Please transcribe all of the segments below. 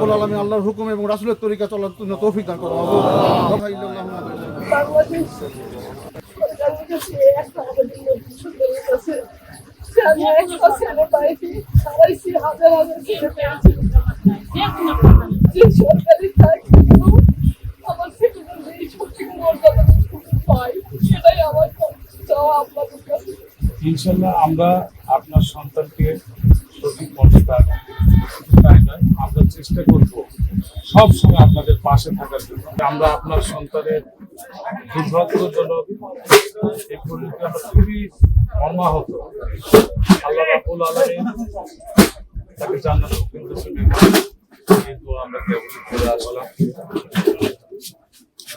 রাবুল আলমী আল্লাহর হুকুম এবং রাসুলের তরিকা চলার জন্য তৌফিক দান করো ইনশাল্লাহ আমরা আপনার সন্তানকে সঠিক মর্যাদা চেষ্টা করব সব সময় আপনাদের পাশে থাকার জন্য। আমরা আপনার সন্তানের দুর্ভাগ্যজনক এই পরিণতি আমরা খুবই মর্মাহত। আল্লাহ রাবুল আলমিন তাকে কিন্তু কিন্তু আমরা কেবল করে আসলাম।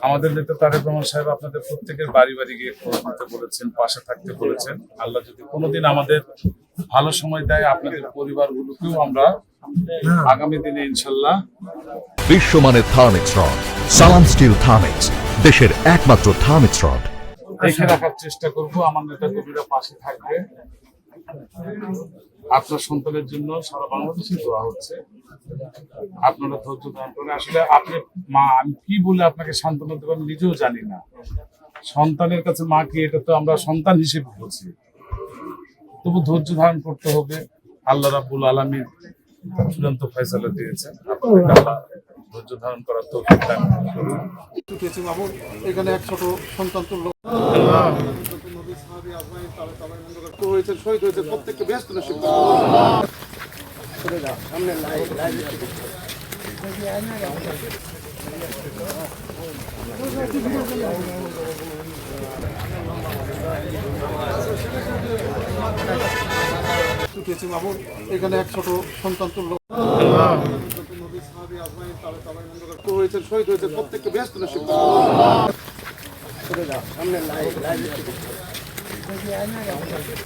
আমাদের নেতা তারেক রহমান সাহেব আপনাদের প্রত্যেকের বাড়ি বাড়ি গিয়ে খোঁজ নিতে বলেছেন পাশে থাকতে বলেছেন। আল্লাহ যদি কোনোদিন আমাদের ভালো সময় দেয় আপনাদের পরিবারগুলোকেও আমরা আগামী দিনে ইনশাল্লাহ বিশ্বমানের Thermex rod Salam steel Thermex দেশের একমাত্র থার্মিক্স রড। দেখে রাখার চেষ্টা করব। আমার নেতা কর্মীরা পাশে থাকবে। আপনার সন্তানের জন্য সারা বাংলাদেশে দোয়া হচ্ছে। আপনারা ধৈর্য ধারণ করে আসলে আপনি মা আমি কি বলে আপনাকে সান্ত্বনা দেবো আমি নিজেও জানি না। সন্তানের কাছে মা কি এটা তো আমরা সন্তান হিসেবে বুঝি তবু ধৈর্য ধারণ করতে হবে। আল্লাহ রাব্বুল আলমীর চূড়ান্ত ফয়সালা দিয়েছেন। আল্লাহ ধৈর্য ধারণ করার তো এখানে এক ছোট সন্তান তুল্য হয়েছে শহীদ হয়েছে প্রত্যেককে ব্যস্ত নসিব বাবু এখানে এক ছোট সন্তান তুল্য হয়েছে শহীদ হয়েছে প্রত্যেককে ব্যস্ত নসিব করো। Bây giờ.